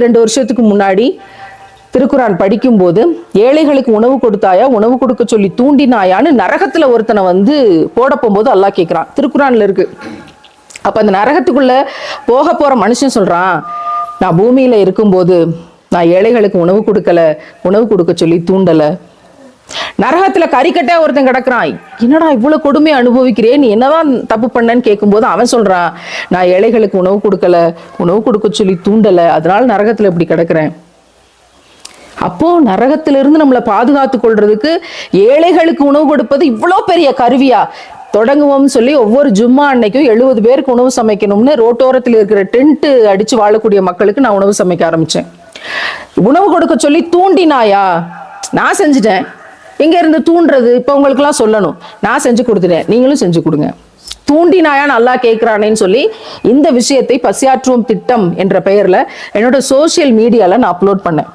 ரெண்டு வருஷத்துக்கு முன்னாடி திருக்குறான் படிக்கும்போது ஏழைகளுக்கு உணவு கொடுத்தாயா உணவு கொடுக்க சொல்லி தூண்டினாயான்னு நரகத்துல ஒருத்தனை வந்து போட போகும்போது அல்லாஹ் கேட்குறான் திருக்குறான்ல இருக்கு. அப்ப அந்த நரகத்துக்குள்ள போக போற மனுஷன் சொல்றான் நான் பூமியில இருக்கும்போது நான் ஏழைகளுக்கு உணவு கொடுக்கல உணவு கொடுக்க சொல்லி தூண்டல நரகத்துல கறிக்கட்டே ஒருத்தன் கிடக்குறான். என்னடா இவ்வளவு கொடுமை அனுபவிக்கிறேன் நீ என்னதான் தப்பு பண்ணன்னு கேட்கும்போது அவன் சொல்றான் நான் ஏழைகளுக்கு உணவு கொடுக்கல உணவு கொடுக்க சொல்லி தூண்டல அதனால நரகத்துல இப்படி கிடக்குறேன். அப்போ நரகத்திலிருந்து நம்மளை பாதுகாத்து கொள்றதுக்கு ஏழைகளுக்கு உணவு கொடுப்பது இவ்வளோ பெரிய கருவியா? தொடங்குவோம்னு சொல்லி ஒவ்வொரு ஜும்மா அன்னைக்கும் எழுபது பேருக்கு உணவு சமைக்கணும்னு ரோட்டோரத்தில் இருக்கிற டென்ட் அடிச்சு வாழக்கூடிய மக்களுக்கு நான் உணவு சமைக்க ஆரம்பிச்சேன். உணவு கொடுக்க சொல்லி தூண்டினாயா? நான் செஞ்சுட்டேன். எங்க இருந்து தூண்டுறது இப்போ உங்களுக்குலாம் சொல்லணும். நான் செஞ்சு கொடுத்துட்டேன். நீங்களும் செஞ்சு கொடுங்க. தூண்டினாயா நல்லா கேட்குறானேன்னு சொல்லி இந்த விஷயத்தை பசியாற்றுவோம் திட்டம் என்ற பெயர்ல என்னோட சோஷியல் மீடியால நான் அப்லோட் பண்ணேன்.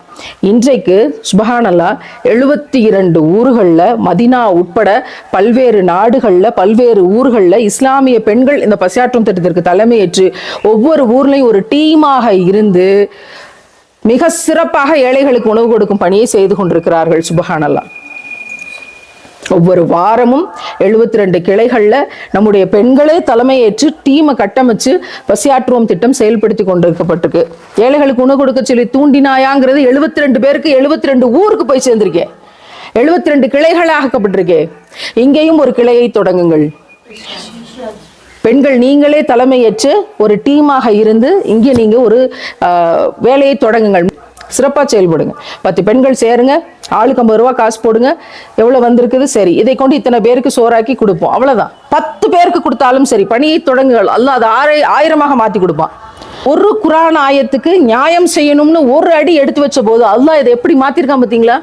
இன்றைக்கு சுபஹானல்லா எழுபத்தி இரண்டு ஊர்களில் மதினா உட்பட பல்வேறு நாடுகளில் பல்வேறு ஊர்களில் இஸ்லாமிய பெண்கள் இந்த பசியாற்றும் திட்டத்திற்கு தலைமையேற்று ஒவ்வொரு ஊர்லையும் ஒரு டீமாக இருந்து மிக சிறப்பாக ஏழைகளுக்கு உணவு கொடுக்கும் பணியை செய்து கொண்டிருக்கிறார்கள் சுபஹானல்லா. ஒவ்வொரு வாரமும் எழுபத்தி ரெண்டு கிளைகளில் நம்முடைய பெண்களே தலைமையேற்று டீமை கட்டமைச்சு பசியாற்றுவோம் திட்டம் செயல்படுத்தி கொண்டிருக்கப்பட்டிருக்கு. ஏழைகளுக்கு உணவு கொடுக்க சொல்லி தூண்டினாயாங்கிறது எழுபத்தி ரெண்டு பேருக்கு எழுபத்தி ரெண்டு ஊருக்கு போய் சேர்ந்திருக்கேன் எழுபத்தி ரெண்டு கிளைகளாகப்பட்டிருக்கே இங்கேயும் ஒரு கிளையை தொடங்குங்கள். பெண்கள் நீங்களே தலைமையேற்று ஒரு டீமாக இருந்து இங்கே நீங்கள் ஒரு வேலையை தொடங்குங்கள். சிறப்பாக செயல்படுங்க. பத்து பெண்கள் சேருங்க. ஆளுக்கு ஐம்பது ரூபா காசு போடுங்க. எவ்வளோ வந்திருக்குது? சரி. இதை கொண்டு இத்தனை பேருக்கு சோறாக்கி கொடுப்போம். அவ்வளோதான் பத்து பேருக்கு கொடுத்தாலும் சரி பணியை தொடங்குங்கள். அல்ல அதை ஆரை ஆயிரமாக மாற்றி கொடுப்பான். ஒரு குரான் ஆயத்துக்கு நியாயம் செய்யணும்னு ஒரு அடி எடுத்து வச்ச போது அல்லாஹ் இதை எப்படி மாற்றிருக்கான் பார்த்தீங்களா?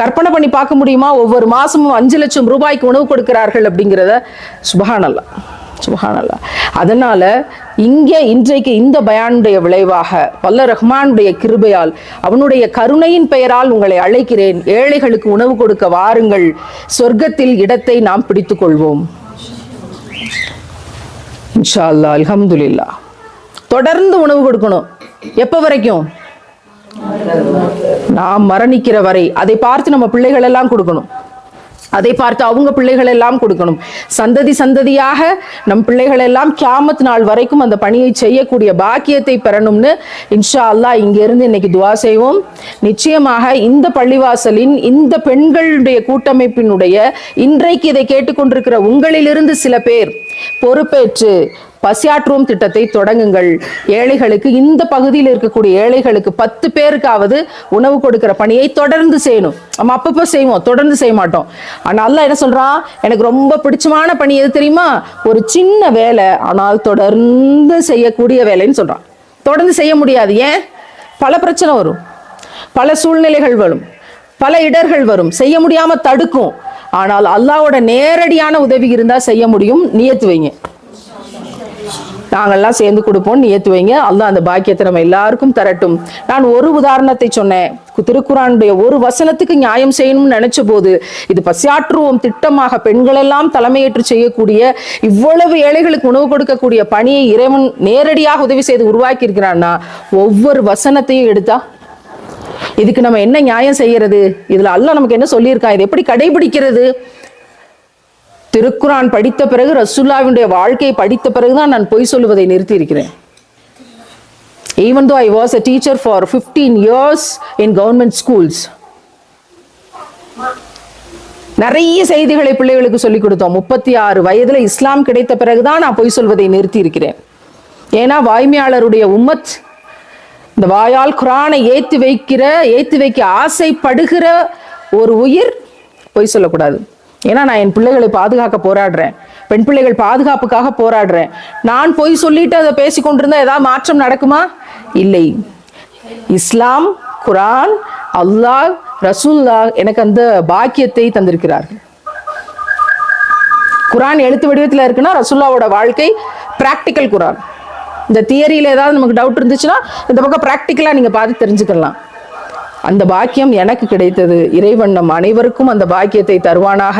கற்பனை பண்ணி பார்க்க முடியுமா? ஒவ்வொரு மாதமும் அஞ்சு லட்சம் ரூபாய்க்கு உணவு கொடுக்கிறார்கள் அப்படிங்கிறத சுபஹானல்லா சுபஹானல்லா. அதனால் இங்கே இன்றைக்கு இந்த பயானுடைய விளைவாக வல்ல ரஹ்மானுடைய கிருபையால் அவனுடைய கருணையின் பெயரால் உங்களை அழைக்கிறேன். ஏழைகளுக்கு உணவு கொடுக்க வாருங்கள். சொர்க்கத்தில் இடத்தை நாம் பிடித்து கொள்வோம் இன்ஷா அல்லாஹ் அல்ஹம்துலில்லா தொடர்ந்து உணவு கொடுக்கணும். எப்போ வரைக்கும்? நாம் மரணிக்கிற வரை. அதை பார்த்து நம்ம பிள்ளைகள் எல்லாம் கொடுக்கணும். அதை பார்த்து அவங்க பிள்ளைகள் எல்லாம் கொடுக்கணும். சந்ததி சந்ததியாக நம் பிள்ளைகள் எல்லாம் கியாமத் நாள் வரைக்கும் அந்த பணியை செய்யக்கூடிய பாக்கியத்தை பெறணும்னு இன்ஷா அல்லா இங்கிருந்து இன்னைக்கு துவா செய்வோம். நிச்சயமாக இந்த பள்ளிவாசலின் இந்த பெண்களுடைய கூட்டமைப்பினுடைய இன்றைக்கு இதை கேட்டுக்கொண்டிருக்கிற உங்களிலிருந்து சில பேர் பொறுப்பேற்று பசியாற்றுவோம் திட்டத்தை தொடங்குங்கள். ஏழைகளுக்கு இந்த பகுதியில் இருக்கக்கூடிய ஏழைகளுக்கு பத்து பேருக்காவது உணவு கொடுக்கிற பணியை தொடர்ந்து செய்யணும். நம்ம அப்பப்போ செய்வோம். தொடர்ந்து செய்ய மாட்டோம். ஆனால் அல்லாஹ் என்ன சொல்றான் எனக்கு ரொம்ப பிடிச்சமான பணி எது தெரியுமா? ஒரு சின்ன வேலை. ஆனால் தொடர்ந்து செய்யக்கூடிய வேலைன்னு சொல்றான் தொடர்ந்து செய்ய முடியாது. ஏன்? பல பிரச்சனை வரும். பல சூழ்நிலைகள் வரும். பல இடர்கள் வரும். செய்ய முடியாம தடுக்கும். ஆனால் அல்லாவோட நேரடியான உதவி இருந்தா செய்ய முடியும். நியத்து வைங்க. நாங்கெல்லாம் சேர்ந்து கொடுப்போம் ஏற்று வைங்க. அல்லாஹ் அந்த பாக்கியத்தை நம்ம எல்லாருக்கும் தரட்டும். நான் ஒரு உதாரணத்தை சொன்னேன். திருக்குறானுடைய ஒரு வசனத்துக்கு நியாயம் செய்யணும்னு நினைச்ச போது இது பசியாற்றுவோம் திட்டமாக பெண்களெல்லாம் தலைமையேற்று செய்யக்கூடிய இவ்வளவு ஏழைகளுக்கு உணவு கொடுக்கக்கூடிய பணியை இறைவன் நேரடியாக உதவி செய்து உருவாக்கி இருக்கிறான்னா ஒவ்வொரு வசனத்தையும் எடுத்தா? இதுக்கு நம்ம என்ன நியாயம் செய்யறது? இதுல அல்ல நமக்கு என்ன சொல்லியிருக்கான் இது எப்படி கடைபிடிக்கிறது? திருக்குரான் படித்த பிறகு ரசுல்லாவினுடைய வாழ்க்கையை படித்த பிறகுதான் நான் பொய் சொல்லுவதை நிறுத்தி இருக்கிறேன் even though I was a teacher for fifteen years in government schools நிறைய செய்திகளை பிள்ளைகளுக்கு சொல்லிக் கொடுத்தோம். முப்பத்தி ஆறு வயதுல இஸ்லாம் கிடைத்த பிறகுதான் நான் பொய் சொல்வதை நிறுத்தி இருக்கிறேன் ஏன்னா வாய்மையாளருடைய உம்மத் இந்த வாயால் குரானை ஏத்தி வைக்கிற ஏத்தி வைக்க ஆசைப்படுகிற ஒரு உயிர் பொய் சொல்லக்கூடாது. ஏன்னா நான் என் பிள்ளைகளை பாதுகாக்க போராடுறேன். பெண் பிள்ளைகள் பாதுகாப்புக்காக போராடுறேன். நான் போய் சொல்லிட்டு அதை பேசி கொண்டிருந்தா ஏதாவது மாற்றம் நடக்குமா? இல்லை. இஸ்லாம் குரான் அல்லாஹ் ரசூல்லா எனக்கு அந்த பாக்கியத்தை தந்திருக்கிறார்கள். குரான் எழுத்து வடிவத்தில் இருக்குன்னா ரசூல்லாவோட வாழ்க்கை பிராக்டிக்கல் குரான். இந்த தியரியில் ஏதாவது நமக்கு டவுட் இருந்துச்சுன்னா இந்த பக்கம் ப்ராக்டிக்கலாக நீங்கள் பார்த்து தெரிஞ்சுக்கலாம். அந்த பாக்கியம் எனக்கு கிடைத்தது. இறைவன் நம் அனைவருக்கும் அந்த பாக்கியத்தை தருவானாக.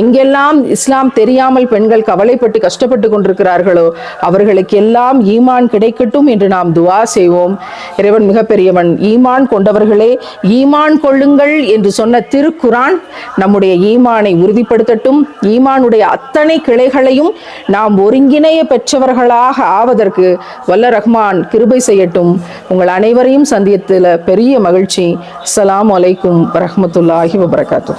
எங்கெல்லாம் இஸ்லாம் தெரியாமல் பெண்கள் கவலைப்பட்டு கஷ்டப்பட்டு கொண்டிருக்கிறார்களோ அவர்களுக்கெல்லாம் ஈமான் கிடைக்கட்டும் என்று நாம் துவா செய்வோம். இறைவன் மிகப்பெரியவன். ஈமான் கொண்டவர்களே ஈமான் கொள்ளுங்கள் என்று சொன்ன திருக்குரான் நம்முடைய ஈமானை உறுதிப்படுத்தட்டும். ஈமானுடைய அத்தனை கிளைகளையும் நாம் ஒருங்கிணைய பெற்றவர்களாக ஆவதற்கு வல்ல ரஹ்மான் கிருபை செய்யட்டும். உங்கள் அனைவரையும் சந்தியத்தில் பெரிய மகிழ்ச்சி நிகழ்ச்சி அஸ்ஸலாமு அலைக்கும் வரஹ்மத்துல்லாஹி வபரகாத்து